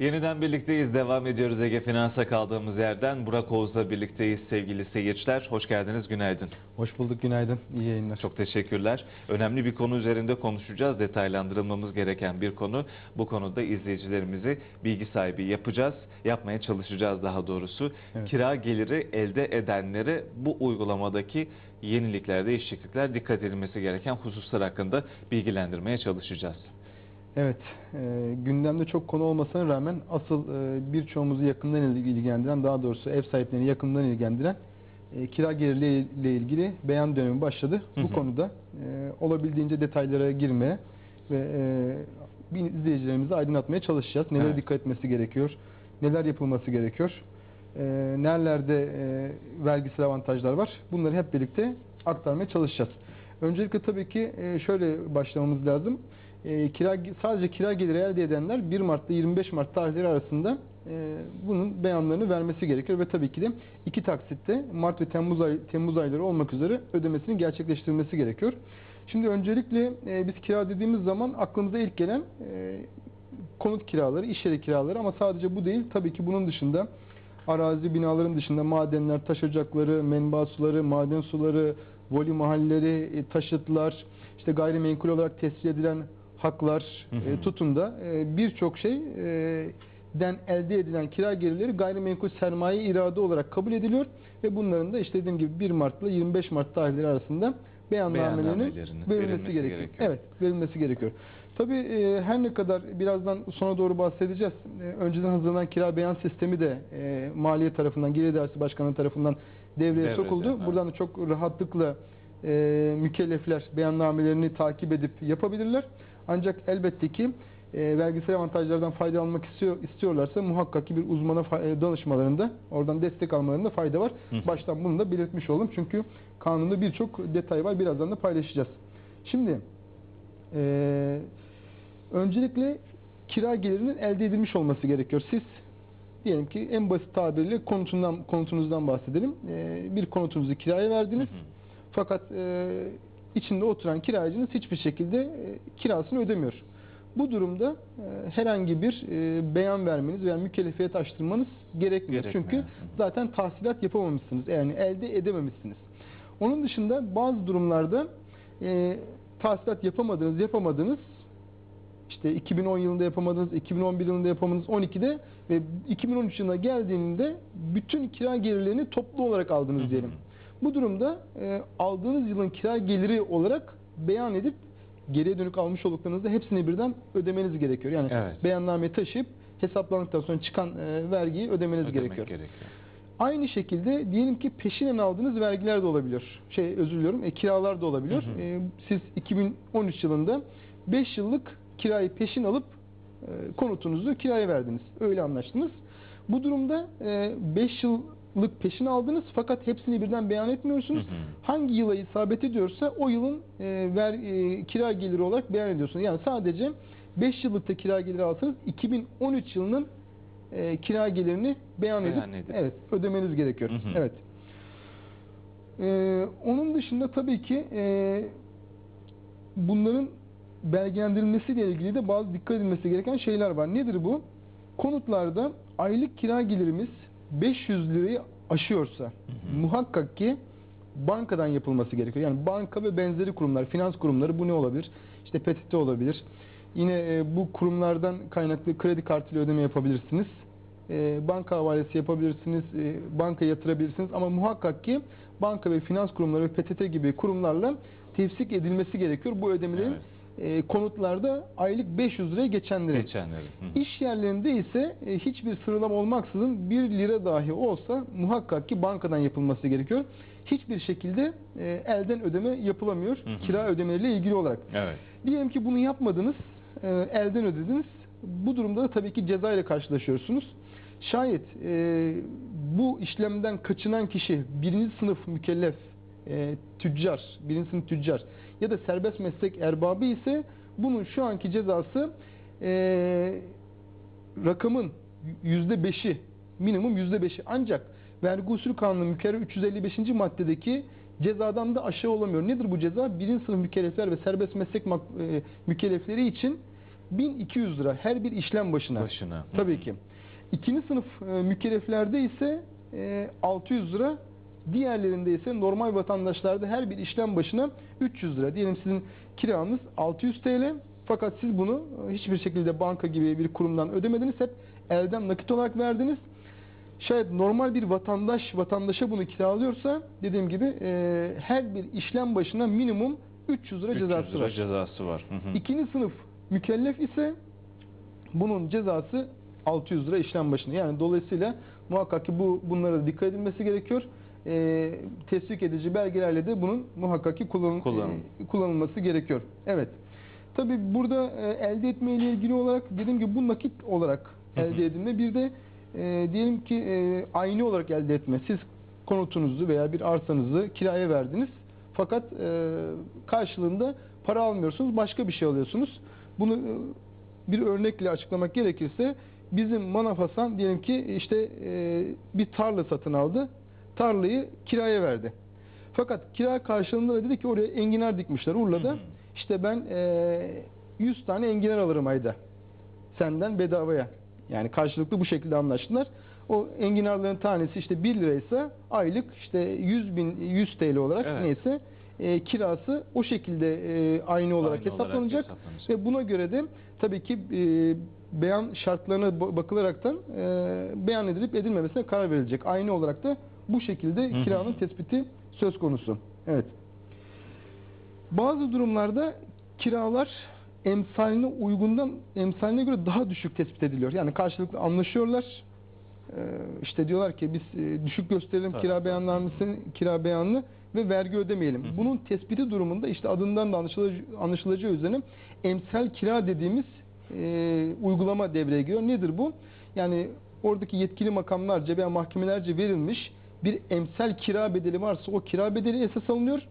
Yeniden birlikteyiz. Devam ediyoruz Ege Finans'a kaldığımız yerden. Burak Oğuz'la birlikteyiz sevgili seyirciler. Hoş geldiniz, günaydın. Hoş bulduk, günaydın. İyi yayınlar. Çok teşekkürler. Önemli bir konu üzerinde konuşacağız. Detaylandırılmamız gereken bir konu. Bu konuda izleyicilerimizi bilgi sahibi yapacağız. Yapmaya çalışacağız daha doğrusu. Evet. Kira geliri elde edenlere bu uygulamadaki yenilikler, değişiklikler dikkat edilmesi gereken hususlar hakkında bilgilendirmeye çalışacağız. Evet, e, gündemde çok konu olmasına rağmen asıl e, birçoğumuzu yakından il- ilgilendiren, daha doğrusu ev sahiplerini yakından ilgilendiren e, kira gelirleriyle ilgili beyan dönemi başladı. Hı Bu hı. konuda e, olabildiğince detaylara girmeye ve e, bir izleyicilerimizi aydınlatmaya çalışacağız. Nelere Evet. dikkat etmesi gerekiyor, neler yapılması gerekiyor, e, nerelerde e, vergisel avantajlar var. Bunları hep birlikte aktarmaya çalışacağız. Öncelikle tabii ki e, şöyle başlamamız lazım. E, kira sadece kira geliri elde edenler 1 Mart ile 25 Mart tarihleri arasında e, bunun beyanlarını vermesi gerekiyor ve tabii ki de iki taksitte Mart ve Temmuz ay Temmuz ayları olmak üzere ödemesini gerçekleştirmesi gerekiyor. Şimdi öncelikle e, biz kira dediğimiz zaman aklımıza ilk gelen e, konut kiraları, iş yeri kiraları ama sadece bu değil. Tabii ki bunun dışında arazi binaların dışında madenler, taş ocakları, menba suları, maden suları, voli mahalleleri, e, taşıtlar, işte gayrimenkul olarak tescil edilen haklar e, tutun da e, birçok şey e, den elde edilen kira gelirleri gayrimenkul sermaye irade olarak kabul ediliyor ve bunların da işte dediğim gibi 1 Mart ile 25 Mart tarihleri arasında Beyannamelerinin verilmesi, verilmesi gerekiyor. gerekiyor. Evet, verilmesi gerekiyor. Tabii e, her ne kadar birazdan sona doğru bahsedeceğiz. E, önceden hazırlanan kira beyan sistemi de e, Maliye tarafından, Gelir İdaresi Başkanı tarafından devreye Devrede, sokuldu. evet. Buradan da çok rahatlıkla e, mükellefler beyannamelerini takip edip yapabilirler. Ancak elbette ki e, vergisel avantajlardan fayda almak istiyor, istiyorlarsa muhakkak ki bir uzmana e, danışmalarında, oradan destek almalarında fayda var. Hı hı. Baştan bunu da belirtmiş oldum. Çünkü kanunda birçok detay var. Birazdan da paylaşacağız. Şimdi e, öncelikle kira gelirinin elde edilmiş olması gerekiyor. Siz diyelim ki en basit tabirle konutundan, konutunuzdan bahsedelim. E, bir konutunuzu kiraya verdiniz. Fakat e, içinde oturan kiracınız hiçbir şekilde e, kirasını ödemiyor. Bu durumda e, herhangi bir e, beyan vermeniz veya mükellefiyet açtırmanız gerekmiyor. Gerekmiyor. Çünkü zaten tahsilat yapamamışsınız. Yani elde edememişsiniz. Onun dışında bazı durumlarda e, tahsilat yapamadığınız, yapamadığınız işte 2010 yılında yapamadınız, 2011 yılında yapamadınız, 12'de ve 2013 yılına geldiğinde bütün kira gelirlerini toplu olarak aldınız Hı hı. Bu durumda e, aldığınız yılın kira geliri olarak beyan edip geriye dönük almış olduklarınızda hepsini birden ödemeniz gerekiyor. Yani Evet. beyannameyi taşıyıp hesaplandıktan sonra çıkan e, vergiyi ödemeniz Ödemek gerekiyor. gerekiyor. Aynı şekilde diyelim ki peşinen aldığınız vergiler de olabilir. Şey özür diliyorum, e, kiralar da olabilir. Hı hı. E, siz 2013 yılında 5 yıllık kirayı peşin alıp e, konutunuzu kiraya verdiniz. Öyle anlaştınız. Bu durumda 5 yıllık peşin aldınız fakat hepsini birden beyan etmiyorsunuz. Hı hı. Hangi yıla isabet ediyorsa o yılın e, ver, e, kira geliri olarak beyan ediyorsunuz. Yani sadece 5 yıllıkta kira geliri alsanız 2013 yılının e, kira gelirini beyan edip, Beyan edip. evet ödemeniz gerekiyor. Hı hı. Evet. E, onun dışında tabii ki e, bunların belgelendirilmesiyle ilgili de bazı dikkat edilmesi gereken şeyler var. Nedir bu? Konutlarda aylık kira gelirimiz 500 lirayı aşıyorsa muhakkak ki bankadan yapılması gerekiyor. Yani banka ve benzeri kurumlar, finans kurumları bu ne olabilir? İşte PTT olabilir. Yine e, bu kurumlardan kaynaklı kredi kartıyla ödeme yapabilirsiniz. E, banka havalesi yapabilirsiniz, e, banka yatırabilirsiniz ama muhakkak ki banka ve finans kurumları ve PTT gibi kurumlarla tevsik edilmesi gerekiyor bu ödemelerin Evet. E, konutlarda aylık 500 liraya geçenlerin. Geçenleri. Hı hı. İş yerlerinde ise e, hiçbir sıralama olmaksızın 1 lira dahi olsa muhakkak ki bankadan yapılması gerekiyor. Hiçbir şekilde e, elden ödeme yapılamıyor Hı hı. kira ödemeleriyle ilgili olarak. Evet. Diyelim ki bunu yapmadınız, e, elden ödediniz. Bu durumda da tabii ki ceza ile karşılaşıyorsunuz. Şayet e, bu işlemden kaçınan kişi birinci sınıf mükellef, e, tüccar, birinci sınıf tüccar ya da serbest meslek erbabı ise bunun şu anki cezası e, rakamın yüzde beşi, minimum yüzde beşi. Ancak vergi usulü kanunu mükerrer 355. maddedeki cezadan da aşağı olamıyor. Nedir bu ceza? Birinci sınıf mükellefler ve serbest meslek e, mükellefleri için 1200 lira her bir işlem başına. Başına. Tabii ki. İkinci sınıf e, mükelleflerde ise e, 600 lira, diğerlerinde ise normal vatandaşlarda her bir işlem başına 300 lira. Diyelim sizin kiranız 600 TL fakat siz bunu e, hiçbir şekilde banka gibi bir kurumdan ödemediniz. Hep elden nakit olarak verdiniz. Şayet normal bir vatandaş vatandaşa bunu kiralıyorsa dediğim gibi e, her bir işlem başına minimum 300 lira 300 cezası lira var. cezası var. Hı hı. İkinci sınıf mükellef ise bunun cezası 600 lira işlem başına. Yani dolayısıyla muhakkak ki bu bunlara dikkat edilmesi gerekiyor. Ee, tesvik edici belgelerle de bunun muhakkak ki kullanıl- Kullanım. e, kullanılması gerekiyor. Evet. Tabi burada e, elde etme ile ilgili olarak dediğim gibi bu nakit olarak Hı hı. elde edilme. Bir de e, diyelim ki e, aynı olarak elde etme. Siz konutunuzu veya bir arsanızı kiraya verdiniz. Fakat e, karşılığında para almıyorsunuz, başka bir şey alıyorsunuz. Bunu e, bir örnekle açıklamak gerekirse bizim Manaf Hasan diyelim ki işte e, bir tarla satın aldı. Tarlayı kiraya verdi. Fakat kira karşılığında da dedi ki oraya enginar dikmişler Urla'da. Hı. İşte ben e, 100 tane enginar alırım ayda. Senden bedavaya. Yani karşılıklı bu şekilde anlaştılar. O enginarların tanesi işte 1 liraysa aylık işte 100 bin 100 TL olarak Evet. neyse e, kirası o şekilde e, aynı olarak Aynı hesaplanacak. hesaplanacak. Ve buna göre de tabii ki e, beyan şartlarına ba- bakılaraktan e, beyan edilip edilmemesine karar verilecek. Aynı olarak da bu şekilde Hı hı. kiranın tespiti söz konusu. Evet. Bazı durumlarda kiralar emsaline uygundan emsaline göre daha düşük tespit ediliyor. Yani karşılıklı anlaşıyorlar. Ee, işte diyorlar ki biz e, düşük gösterelim Evet. kira beyanlarını, kira beyanını ve vergi ödemeyelim. Hı hı. Bunun tespiti durumunda işte adından da anlaşılacağı, anlaşılacağı üzere emsal kira dediğimiz e, uygulama devreye giriyor. Nedir bu? Yani oradaki yetkili makamlarca veya mahkemelerce verilmiş bir emsal kira bedeli varsa o kira bedeli esas alınıyor.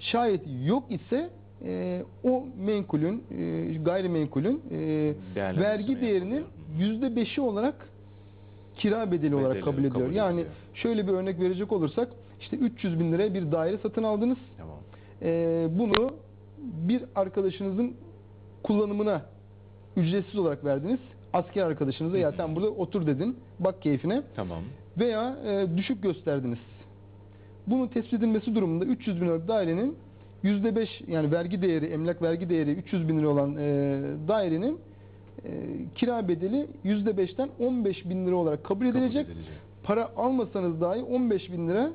Şayet yok ise e, o menkulün, e, gayrimenkulün e, vergi değerinin yapılıyor? yüzde beşi olarak kira bedeli, olarak Bedeli kabul ediliyor. kabul yani ediliyor. şöyle bir örnek verecek olursak işte 300 bin liraya bir daire satın aldınız. Tamam. E, bunu bir arkadaşınızın kullanımına ücretsiz olarak verdiniz. Asker arkadaşınıza ya sen burada otur dedin. Bak keyfine Tamam. veya e, düşük gösterdiniz. Bunun tespit edilmesi durumunda 300 bin liralık dairenin %5 yani vergi değeri, emlak vergi değeri 300 bin lira olan e, dairenin e, kira bedeli %5'ten 15 bin lira olarak kabul Kabul edilecek. Para almasanız dahi 15 bin lira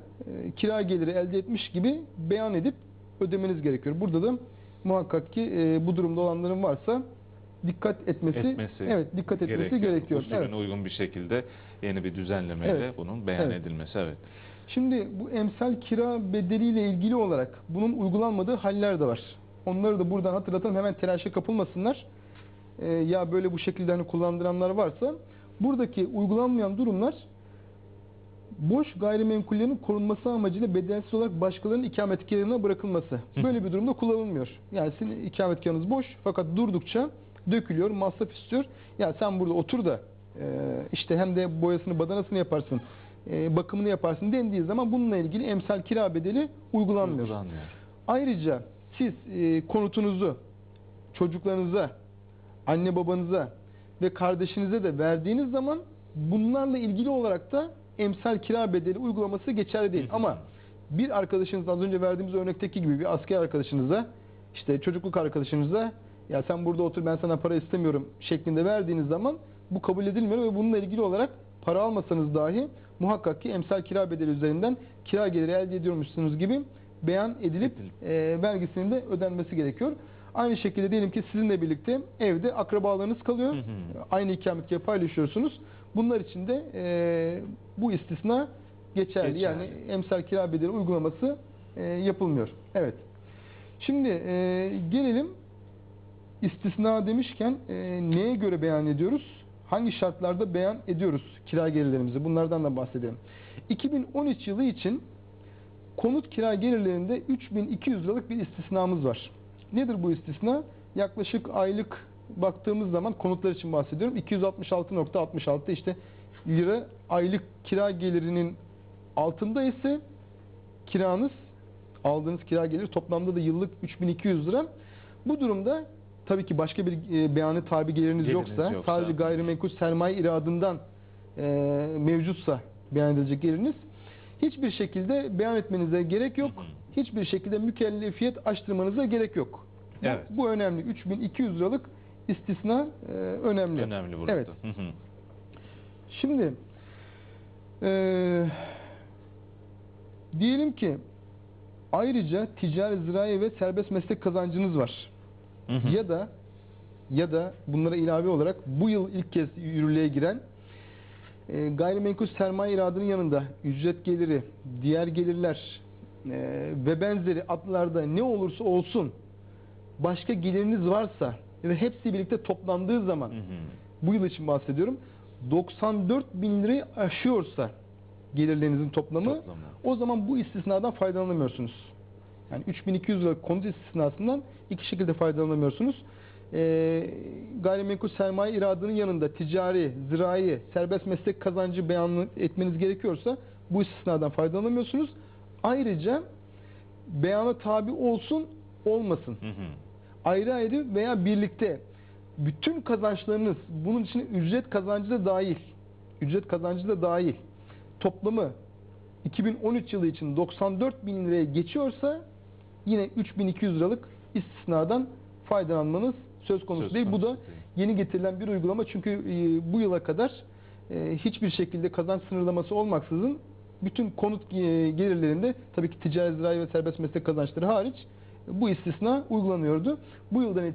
e, kira geliri elde etmiş gibi beyan edip ödemeniz gerekiyor. Burada da muhakkak ki e, bu durumda olanların varsa dikkat etmesi, Etmesi evet dikkat etmesi gerekiyor. Usulüne Evet. uygun bir şekilde yeni bir düzenlemeyle Evet. bunun beyan Evet. edilmesi. Evet. Şimdi bu emsal kira bedeliyle ilgili olarak bunun uygulanmadığı haller de var. Onları da buradan hatırlatalım. Hemen telaşa kapılmasınlar. Ee, ya böyle bu şekilde hani kullandıranlar varsa buradaki uygulanmayan durumlar boş gayrimenkullerin korunması amacıyla bedelsiz olarak başkalarının ikametgahına bırakılması. Böyle bir durumda kullanılmıyor. Yani sizin ikametgahınız boş fakat durdukça dökülüyor, masraf istiyor. Ya sen burada otur da e, işte hem de boyasını, badanasını yaparsın, e, bakımını yaparsın dendiği zaman bununla ilgili emsal kira bedeli uygulanmıyor. Uygulanmıyor. Ayrıca siz e, konutunuzu çocuklarınıza, anne babanıza ve kardeşinize de verdiğiniz zaman bunlarla ilgili olarak da emsal kira bedeli uygulaması geçerli değil. Ama bir arkadaşınız az önce verdiğimiz örnekteki gibi bir asker arkadaşınıza, işte çocukluk arkadaşınıza ya sen burada otur ben sana para istemiyorum şeklinde verdiğiniz zaman bu kabul edilmiyor ve bununla ilgili olarak para almasanız dahi muhakkak ki emsal kira bedeli üzerinden kira geliri elde ediyormuşsunuz gibi beyan edilip Edilip. e, vergisinin de ödenmesi gerekiyor. Aynı şekilde diyelim ki sizinle birlikte evde akrabalarınız kalıyor. Hı hı. Aynı ikametgahı paylaşıyorsunuz. Bunlar için de e, bu istisna geçerli. Geçerli. Yani emsal kira bedeli uygulaması e, yapılmıyor. Evet. Şimdi e, gelelim istisna demişken e, neye göre beyan ediyoruz? Hangi şartlarda beyan ediyoruz kira gelirlerimizi? Bunlardan da bahsedelim. 2013 yılı için konut kira gelirlerinde 3200 liralık bir istisnamız var. Nedir bu istisna? Yaklaşık aylık baktığımız zaman konutlar için bahsediyorum. 266.66 işte lira aylık kira gelirinin altında ise kiranız aldığınız kira geliri toplamda da yıllık 3200 lira. Bu durumda tabii ki başka bir e, beyanı tabi geliriniz yoksa, yoksa. sadece gayrimenkul sermaye iradından e, mevcutsa beyan edilecek geliriniz hiçbir şekilde beyan etmenize gerek yok. Hiçbir şekilde mükellefiyet açtırmanıza gerek yok. Evet. Bu önemli. 3200 liralık istisna e, önemli. Önemli burada. Evet. Hı hı. Şimdi eee, diyelim ki ayrıca ticari, zirai ve serbest meslek kazancınız var. Hı hı. Ya da ya da bunlara ilave olarak bu yıl ilk kez yürürlüğe giren e, gayrimenkul sermaye iradının yanında ücret geliri, diğer gelirler e, ve benzeri adlarda ne olursa olsun başka geliriniz varsa ve hepsi birlikte toplandığı zaman Hı hı. bu yıl için bahsediyorum 94 bin lirayı aşıyorsa gelirlerinizin toplamı Toplamı. o zaman bu istisnadan faydalanamıyorsunuz. Yani 3200 lira konut istisnasından iki şekilde faydalanamıyorsunuz. Ee, gayrimenkul sermaye iradının yanında ticari, zirai, serbest meslek kazancı beyan etmeniz gerekiyorsa bu istisnadan faydalanamıyorsunuz. Ayrıca beyana tabi olsun olmasın Hı hı. Ayrı ayrı veya birlikte bütün kazançlarınız bunun için ücret kazancı da dahil. Ücret kazancı da dahil. Toplamı 2013 yılı için 94 bin liraya geçiyorsa yine 3200 liralık istisnadan faydalanmanız söz konusu Söz değil. Bu konusu da değil. yeni getirilen bir uygulama çünkü e, bu yıla kadar e, hiçbir şekilde kazanç sınırlaması olmaksızın bütün konut e, gelirlerinde tabii ki ticari, zirai ve serbest meslek kazançları hariç bu istisna uygulanıyordu. Bu yıldan itibaren